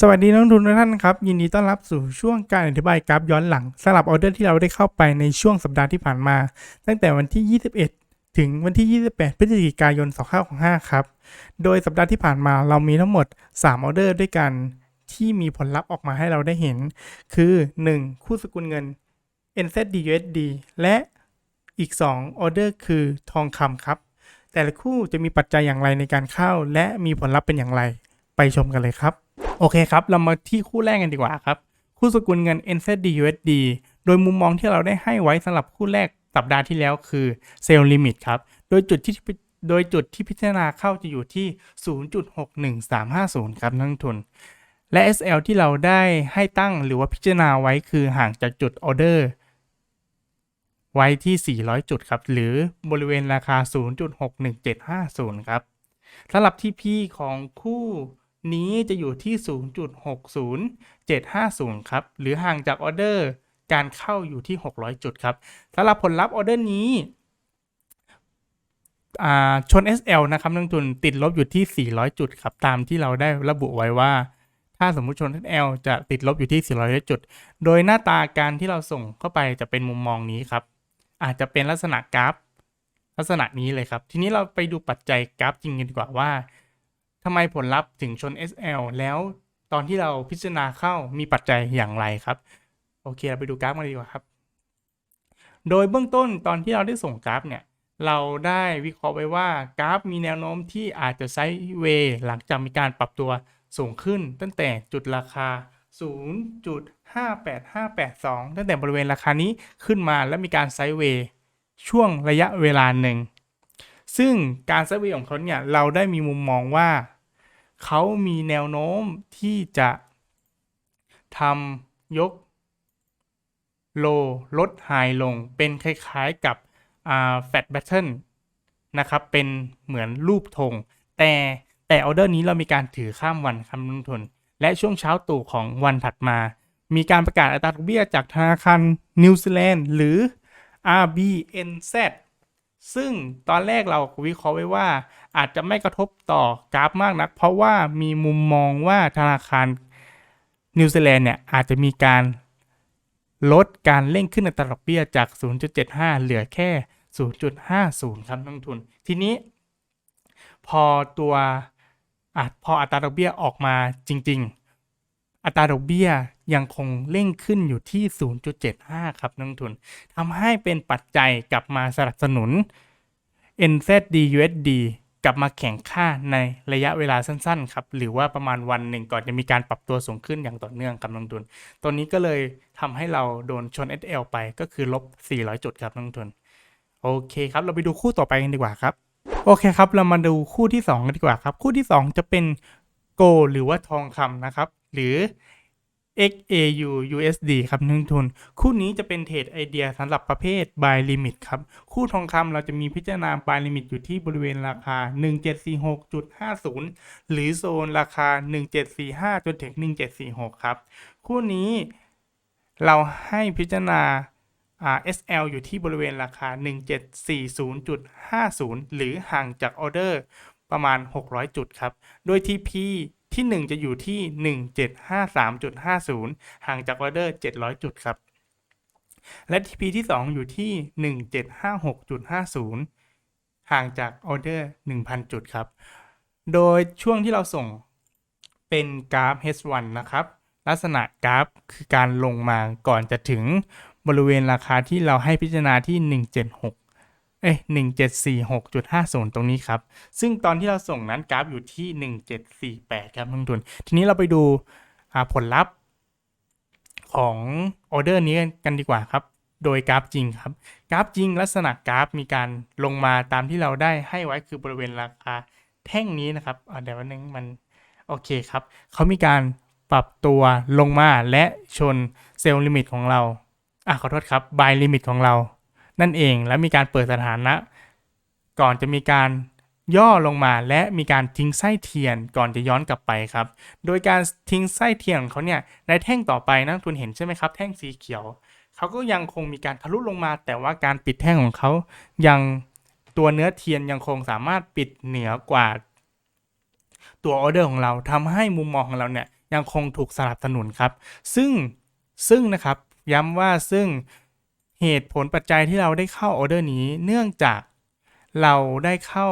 สวัสดีนักลงทุนทุกท่านครับ ยินดีต้อนรับสู่ช่วงการอธิบายกราฟย้อนหลังสำหรับออเดอร์ที่เราได้เข้าไปในช่วงสัปดาห์ที่ผ่านมา ตั้งแต่วันที่ 21 ถึงวันที่ 28 พฤศจิกายน 2565 ครับ โดยสัปดาห์ที่ผ่านมาเรามีทั้งหมด 3 ออเดอร์ด้วยกัน ที่มีผลลัพธ์ออกมาให้เราได้เห็น คือ 1. คู่สกุลเงิน NZD-USD และอีก 2 ออเดอร์คือทองคำครับ แต่ละคู่จะมีปัจจัยอย่างไรในการเข้า และมีผลลัพธ์เป็นอย่างไร ไปชมกันเลยครับ โอเคครับ เรามาที่คู่แรกกันดีกว่าครับ คู่สกุลเงิน NZD-USD โดยมุมมองที่เราได้ให้ไว้สำหรับคู่แรกสัปดาห์ที่แล้วคือเซลล์ลิมิตครับ โดยจุดที่โดยจุดที่พิจารณาเข้าจะอยู่ที่ 0.61350 ครับนักลงทุน และ SL ที่เราได้ให้ตั้งหรือว่าพิจารณาไว้คือห่างจากจุดออเดอร์ไว้ที่ 400 จุดครับ หรือบริเวณราคา 0.61750 ครับสำหรับ TP ของคู่ นี้จะอยู่ที่ 0.60750 ครับ หรือห่างจากออเดอร์การเข้าอยู่ที่ 600 จุดครับสำหรับผลลัพธ์ออเดอร์นี้ชน SL นะครับนักลงทุนติดลบอยู่ที่ 400 จุดครับ ตามที่เราได้ระบุไว้ว่า ถ้าสมมุติชน SL จะติดลบอยู่ที่ 400 จุด โดยหน้าตาการที่เราส่งเข้าไปจะเป็นมุมมองนี้ครับ อาจจะเป็นลักษณะกราฟ ลักษณะนี้เลยครับ ทีนี้เราไปดูปัจจัยกราฟจริงกันดีกว่าว่า ทำไมผลลัพธ์ถึงชน SL แล้วตอนที่เราพิจารณาเข้ามีปัจจัยอย่างไรครับ โอเคเราไปดูกราฟกันดีกว่าครับ โดยเบื้องต้นตอนที่เราได้ส่งกราฟเนี่ยเราได้วิเคราะห์ไว้ว่ากราฟมีแนวโน้มที่อาจจะไซด์เวย์หลังจากมีการปรับตัวสูงขึ้น ตั้งแต่จุดราคา 0.58582 ตั้งแต่บริเวณราคานี้ขึ้นมาแล้วมีการไซด์เวย์ช่วงระยะเวลาหนึ่ง ซึ่งการไซด์เวย์ของเขาเนี่ยเราได้มีมุมมองว่า เขามีแนวโน้มที่จะทำยกโลลดไฮลงเป็นคล้ายๆกับแฟตแบตเทิลนะครับ เป็นเหมือนรูปธงแต่แต่ออเดอร์นี้เรามีการถือข้ามวันคำลงทุน และช่วงเช้าตู่ของวันถัดมา มีการประกาศอัตราดอกเบี้ยจากธนาคารนิวซีแลนด์หรือ RBNZ ซึ่งตอนแรกเราวิเคราะห์ไว้ว่า อาจจะไม่กระทบต่อกราฟมากนัก เพราะว่ามีมุมมองว่าธนาคารนิวซีแลนด์เนี่ยอาจจะมีการลดการเร่งขึ้นอัตราดอกเบี้ยจาก 0.75 เหลือแค่ 0.50 ครับนักทุน ทีนี้ พอตัวอพออัตราดอกเบี้ยออกมาจริง ๆ อัตราดอกเบี้ยยังคงเร่งขึ้นอยู่ที่ 0.75 ครับนักลงทุนทำให้เป็นปัจจัยกลับมาสนับสนุน NZD USD กลับมาแข่งค่าในระยะเวลาสั้นๆครับหรือว่าประมาณวันหนึ่งก่อนจะมีการปรับตัวสูงขึ้นอย่างต่อเนื่องครับนักลงทุน ตัวนี้ก็เลยทำให้เราโดนชน SL ไปก็คือลบ 400 จุดครับนักลงทุน โอเคครับเราไปดูคู่ต่อไปกันดีกว่าครับ โอเคครับ เรามาดูคู่ที่2กันดีกว่าครับ คู่ที่ 2 จะเป็นโก หรือว่าทองคำนะครับ หรือ XAU USD ครับนักลงทุน คู่นี้จะเป็นเทรดไอเดียสำหรับประเภท buy limit ครับ คู่ทองคำเราจะมีพิจารณา buy limit อยู่ที่บริเวณราคา 1746.50 หรือโซนราคา 1745 จนถึง 1746 ครับ คู่นี้เราให้พิจารณา SL อยู่ที่บริเวณราคา 1740.50 หรือห่างจากออเดอร์ประมาณ 600 จุดครับ โดย TP ที่ 1 จะอยู่ที่ 1753.50 ห่างจากออเดอร์ 700 จุดครับ และ TP ที่ 2 อยู่ที่ 1756.50 ห่างจากออเดอร์ 1,000 จุดครับ โดยช่วงที่เราส่งเป็นกราฟ H1 นะครับ ลักษณะกราฟคือการลงมาก่อนจะถึงบริเวณราคาที่เราให้พิจารณาที่ 176 เอ้ย1746.50ตรงนี้ครับ ซึ่งตอนที่เราส่งนั้นกราฟอยู่ที่1748ครับนักทุน ทีนี้เราไปดูผลลัพธ์ของออเดอร์นี้กันดีกว่าครับ โดยกราฟจริงครับ กราฟจริงลักษณะกราฟมีการลงมาตามที่เราได้ให้ไว้คือบริเวณราคาแท่งนี้นะครับเดี๋ยววันนึงมันโอเคครับ เขามีการปรับตัวลงมาและชนเซลล์ลิมิตของเราอะขอโทษครับ buy limit ของเรา นั่นเองและมีการเปิดสถานะ ก่อนจะมีการย่อลงมาและมีการทิ้งไส้เทียนก่อนจะย้อนกลับไปครับ โดยการทิ้งไส้เทียนของเขาเนี่ยในแท่งต่อไปนักทุนเห็นใช่ไหมครับ แท่งสีเขียวเขาก็ยังคงมีการทะลุลงมา แต่ว่าการปิดแท่งของเขายังตัวเนื้อเทียนยังคงสามารถปิดเหนือกว่า ตัวออเดอร์ของเราทำให้มุมมองของเราเนี่ยยังคงถูกสนับสนุนครับ ซึ่งซึ่งนะครับย้ำว่าซึ่ง เหตุผลปัจจัยที่เราได้เข้าออเดอร์นี้ เนื่องจากเราได้เข้า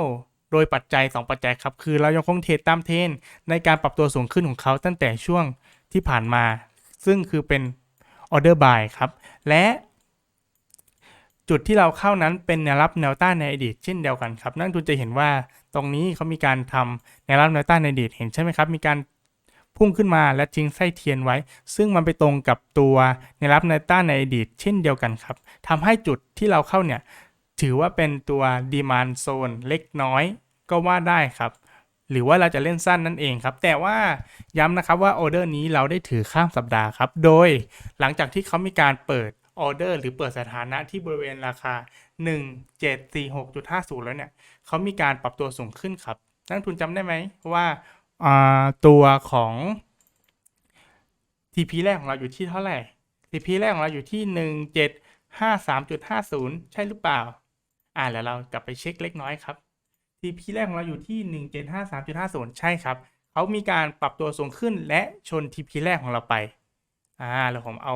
โดยปัจจัย 2 ปัจจัยครับ คือเรายังคงเทรดตามเทรนในการปรับตัวสูงขึ้นของเขาตั้งแต่ช่วงที่ผ่านมา ซึ่งคือเป็นออเดอร์บายครับ และจุดที่เราเข้านั้นเป็นแนวรับแนวต้านในอดีตเช่นเดียวกันครับ นั่นคุณจะเห็นว่าตรงนี้เขามีการทำแนวรับแนวต้านในอดีตเห็นใช่ไหมครับ มีการ พุ่งขึ้นมาและทิ้งไส้เทียนไว้ ซึ่งมันไปตรงกับตัวแนรับแนต้านในอดีตเช่นเดียวกันครับทำให้จุดที่เราเข้าเนี่ยถือว่าเป็นตัวดีมานโซนเล็กน้อยก็ว่าได้ครับหรือว่าเราจะเล่นสั้นนั่นเองครับ แต่ว่าย้ำนะครับว่าออเดอร์นี้เราได้ถือข้ามสัปดาห์ครับ โดยหลังจากที่เขามีการเปิดออเดอร์หรือเปิดสถานะที่บริเวณราคา 1746.50 แล้วเนี่ยเขามีการปรับตัวสูงขึ้นครับนักทุนจำได้ไหมว่า ตัวของ TP แรกของเราอยู่ที่เท่าไหร่ TP แรกของเราอยู่ที่ 1753.50 ใช่หรือเปล่า อ่าแล้วเรากลับไปเช็คเล็กน้อยครับ TP แรกของเราอยู่ที่ 1753.50 ใช่ครับ เขามีการปรับตัวสูงขึ้นและชน TP แรกของเราไป อ่าแล้วผมเอา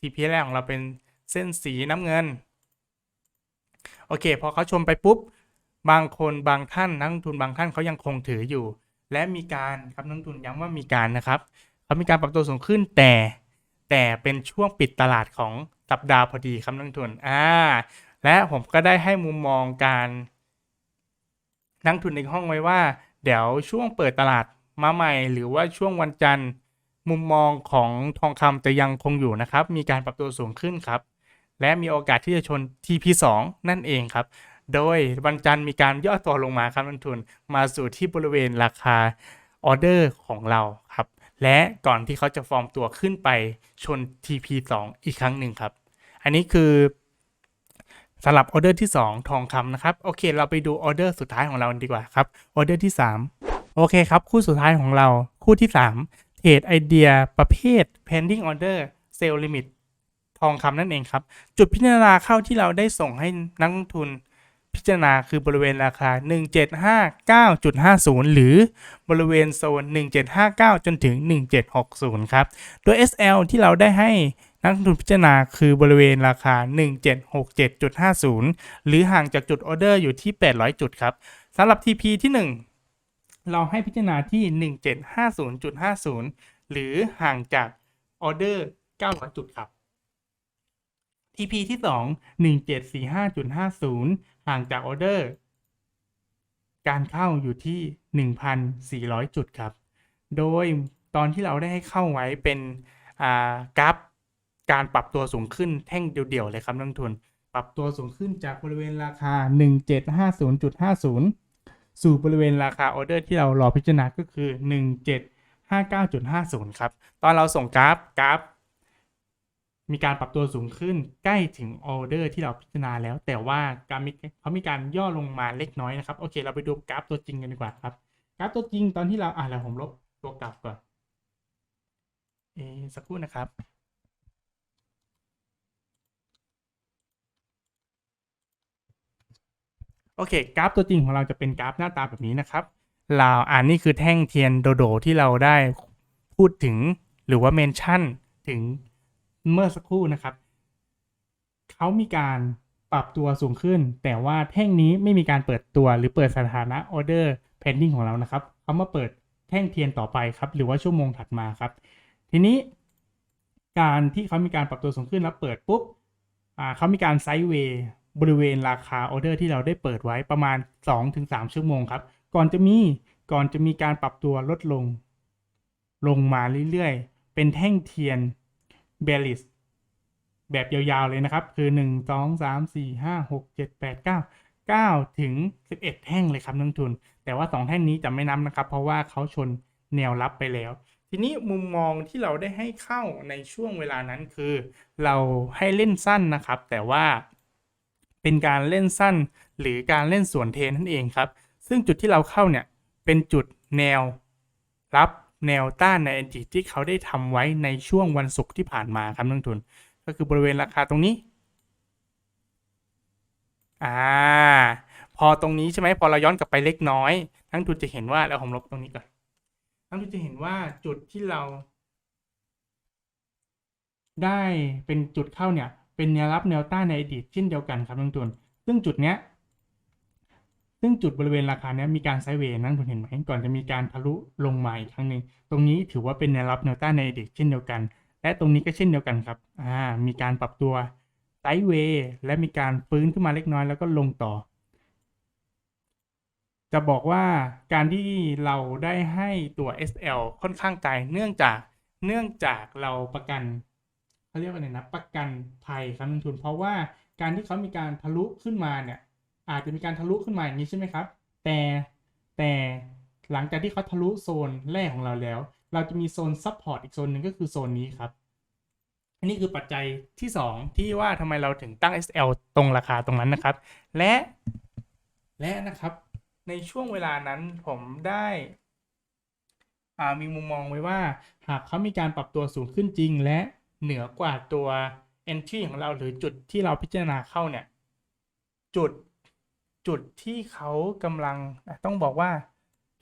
TP แรกของเราเป็นเส้นสีน้ำเงิน โอเค พอเขาชมไปปุ๊บ บางคนบางท่านนักลงทุนบางท่านเขายังคงถืออยู่ และมีการครับนักลงทุนย้ำว่ามีการนะครับเขามีการปรับตัวสูงขึ้นแต่แต่เป็นช่วงปิดตลาดของสัปดาห์พอดีครับนักลงทุนอ่าและผมก็ได้ให้มุมมองการนักทุนในห้องไว้ว่า เดี๋ยวช่วงเปิดตลาดมาใหม่ หรือว่าช่วงวันจันทร์ มุมมองของทองคำจะยังคงอยู่นะครับ มีการปรับตัวสูงขึ้นครับ และมีโอกาสที่จะชน TP2 นั่นเองครับ โดยวันจันทร์มีการย่อตัวลงมาครับนักทุนมาสู่ที่บริเวณราคาออเดอร์ของเราครับ และก่อนที่เขาจะฟอร์มตัวขึ้นไปชน TP2 อีกครั้งหนึ่งครับ อันนี้คือสำหรับออเดอร์ที่ 2 ทองคำนะครับ โอเค เราไปดูออเดอร์สุดท้ายของเราดีกว่าครับออเดอร์ที่ 3 โอเคครับ คู่สุดท้ายของเราคู่ที่ 3 เทรดไอเดียประเภท pending order sell limit ทองคำนั่นเองครับ จุดพิจารณาเข้าที่เราได้ส่งให้นักลงทุน พิจารณาคือบริเวณราคา 1759.50 หรือบริเวณโซน 1759 จนถึง 1760 ครับ โดย SL ที่เราได้ให้นักลงทุนพิจารณาคือบริเวณราคา 1767.50 หรือห่างจากจุดออเดอร์อยู่ที่ 800 จุดครับสำหรับ TP ที่ 1 เราให้พิจารณาที่ 1750.50 หรือห่างจากออเดอร์ 900 จุดครับ TP ที่ 2 1745.50 ห่างจากออเดอร์ การเข้าอยู่ที่ 1,400 จุดครับ โดยตอนที่เราได้ให้เข้าไว้เป็นกราฟการปรับตัวสูงขึ้นแท่งเดี่ยวๆเลยครับนักลงทุน ปรับตัวสูงขึ้นจากบริเวณราคา 1750.50 สู่บริเวณราคาออเดอร์ที่เรารอพิจารณาก็คือ 1759.50 ครับ ตอนเราส่งกราฟกราฟ มีการปรับตัวสูงขึ้นใกล้ถึงออเดอร์ที่เราพิจารณาแล้ว แต่ว่าการมีเขามีการย่อลงมาเล็กน้อยนะครับ โอเค เราไปดูกราฟตัวจริงกันดีกว่าครับ กราฟตัวจริงตอนที่เราอ่าแล้วผมลบตัวกราฟก่อนเอสักครู่นะครับโอเคกราฟตัวจริงของเราจะเป็นกราฟหน้าตาแบบนี้นะครับเราอ่านนี่คือแท่งเทียนโดโดที่เราได้พูดถึงหรือว่าเมนชั่นถึง เมื่อสักครู่นะครับ เขามีการปรับตัวสูงขึ้น แต่ว่าแท่งนี้ไม่มีการเปิดตัวหรือเปิดสถานะออเดอร์ pending ของเรานะครับเขามาเปิดแท่งเทียนต่อไปครับ หรือว่าชั่วโมงถัดมาครับ ทีนี้การที่เขามีการปรับตัวสูงขึ้นแล้วเปิดปุ๊บเขามีการไซด์เวย์บริเวณราคาออเดอร์ที่เราได้เปิดไว้ประมาณ 2-3 ชั่วโมงครับ ก่อนจะมีก่อนจะมีการปรับตัวลดลง ลงมาเรื่อยๆ เป็นแท่งเทียน เบลิสแบบยาวๆเลยนะครับ คือ 1 2 3 4 5 6 7 8 9 9 ถึง 11 แท่งเลยครับนักทุน แต่ว่า 2 แท่งนี้จะไม่นับนะครับ เพราะว่าเขาชนแนวรับไปแล้ว ทีนี้มุมมองที่เราได้ให้เข้าในช่วงเวลานั้นคือ เราให้เล่นสั้นนะครับ แต่ว่าเป็นการเล่นสั้นหรือการเล่นสวนเทนนั่นเองครับ ซึ่งจุดที่เราเข้าเนี่ยเป็นจุดแนวรับ แนวต้านในอดีตที่เขาได้ทำไว้ในช่วงวันศุกร์ที่ผ่านมาครับนักทุน ก็คือบริเวณราคาตรงนี้อ่าพอตรงนี้ใช่ไหมพอเราย้อนกลับไปเล็กน้อยนักทุนจะเห็นว่าแล้วผมลบตรงนี้ก่อนนักทุนจะเห็นว่าจุดที่เรา ได้เป็นจุดเข้าเนี่ย เป็นแนวรับแนวต้านในอดีตเช่นเดียวกันครับนักทุน ซึ่งจุดเนี้ย ซึ่งจุดบริเวณราคาเนี้ยมีการไซด์เวย์นักลงทุนเห็นไหมก่อนจะมีการทะลุลงมาอีกครั้งหนึ่งตรงนี้ถือว่าเป็นแนวรับแนวต้านในอดีตเช่นเดียวกัน และตรงนี้ก็เช่นเดียวกันครับอ่ามีการปรับตัวไซด์เวย์และมีการฟื้นขึ้นมาเล็กน้อยแล้วก็ลงต่อ จะบอกว่าการที่เราได้ให้ตัว SL ค่อนข้างไกลเนื่องจากเนื่องจากเราประกันเขาเรียกว่าไรนะประกันภัยครับนักทุน เพราะว่าการที่เขามีการทะลุขึ้นมาเนี่ย อาจจะมีการทะลุขึ้นมาอย่างนี้ใช่ไหมครับ แต่แต่หลังจากที่เขาทะลุโซนแรกของเราแล้ว เราจะมีโซนซับพอร์ตอีกโซนหนึ่งก็คือโซนนี้ครับอันนี้คือปัจจัยที่ 2 ที่ว่าทำไมเราถึงตั้ง SL ตรงราคาตรงนั้นนะครับ และและนะครับในช่วงเวลานั้นผมได้อ่ามีมุมมองไว้ว่า หากเขามีการปรับตัวสูงขึ้นจริง และเหนือกว่าตัว entry ของเราหรือจุดที่เราพิจารณาเข้าเนี่ย จุด จุดที่เขากำลังต้องบอกว่า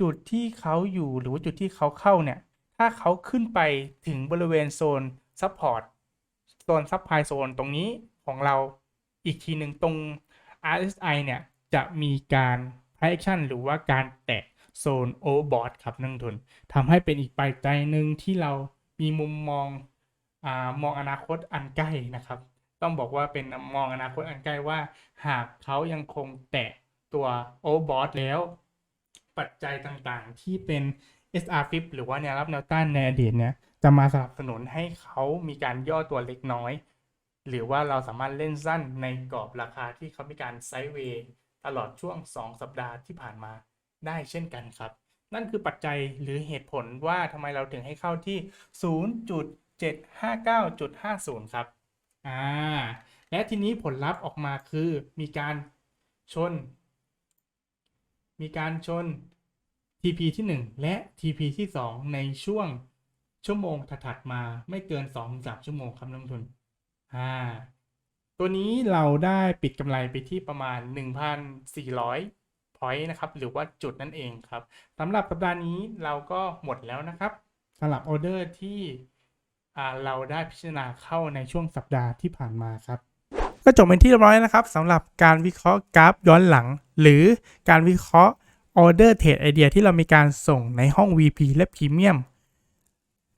จุดที่เขาอยู่หรือว่าจุดที่เขาเข้าเนี่ย ถ้าเขาขึ้นไปถึงบริเวณโซน support โซน supply zone ตรงนี้ของเราอีกทีหนึ่งตรง RSI เนี่ย จะมีการ price action หรือว่าการแตะโซน overbought ครับนักลงทุนทำให้เป็นอีกปัจจัยหนึ่งที่เรามีมุมมองอมองอนาคตอันใกล้นะครับ ต้องบอกว่าเป็นมองอนาคตอันใกล้ว่า หากเขายังคงแตะตัว overbought แล้ว ปัจจัยต่างๆ ที่เป็น SR flip หรือว่าแนวรับแนวต้านในอดีตเนี่ยจะมาสนับสนุนให้เขามีการย่อตัวเล็กน้อย หรือว่าเราสามารถเล่นสั้นในกรอบราคาที่เขามีการไซด์เวย์ตลอดช่วง 2 สัปดาห์ที่ผ่านมาได้เช่นกันครับ นั่นคือปัจจัยหรือเหตุผลว่าทำไมเราถึงให้เข้าที่ 0.759.50 ครับ อ่า และทีนี้ผลลัพธ์ออกมาคือมีการชน มีการชน TP ที่ 1 และ TP ที่ 2 ในช่วงชั่วโมงถัดๆมาไม่เกิน2-3ชั่วโมงครับนักลงทุนอ่าตัวนี้เราได้ปิดกำไรไปที่ประมาณ 1,400 point นะครับ หรือว่าจุดนั่นเองครับสำหรับสัปดาห์นี้เราก็หมดแล้วนะครับสำหรับออเดอร์ที่ เราได้พิจารณาเข้าในช่วงสัปดาห์ที่ผ่านมาครับก็จบเป็นที่เรียบร้อยนะครับสำหรับการวิเคราะห์กราฟย้อนหลัง หรือการวิเคราะห์ออเดอร์เทรดไอเดียที่เรามีการส่งในห้อง VP และ Premium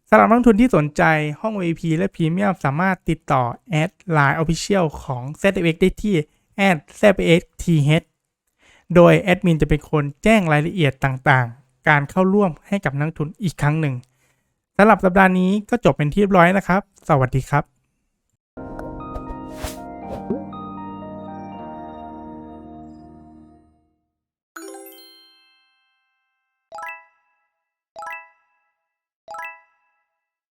สำหรับนักทุนที่สนใจห้อง VP และ Premium สามารถติดต่อแอด Line Official ของ ZFX ได้ที่ @ZFXTH โดยแอดมินจะเป็นคนแจ้งรายละเอียดต่างๆ การเข้าร่วมให้กับนักทุนอีกครั้งหนึ่ง สำหรับสัปดาห์นี้ก็จบเป็นที่เรียบร้อยนะครับ สวัสดีครับ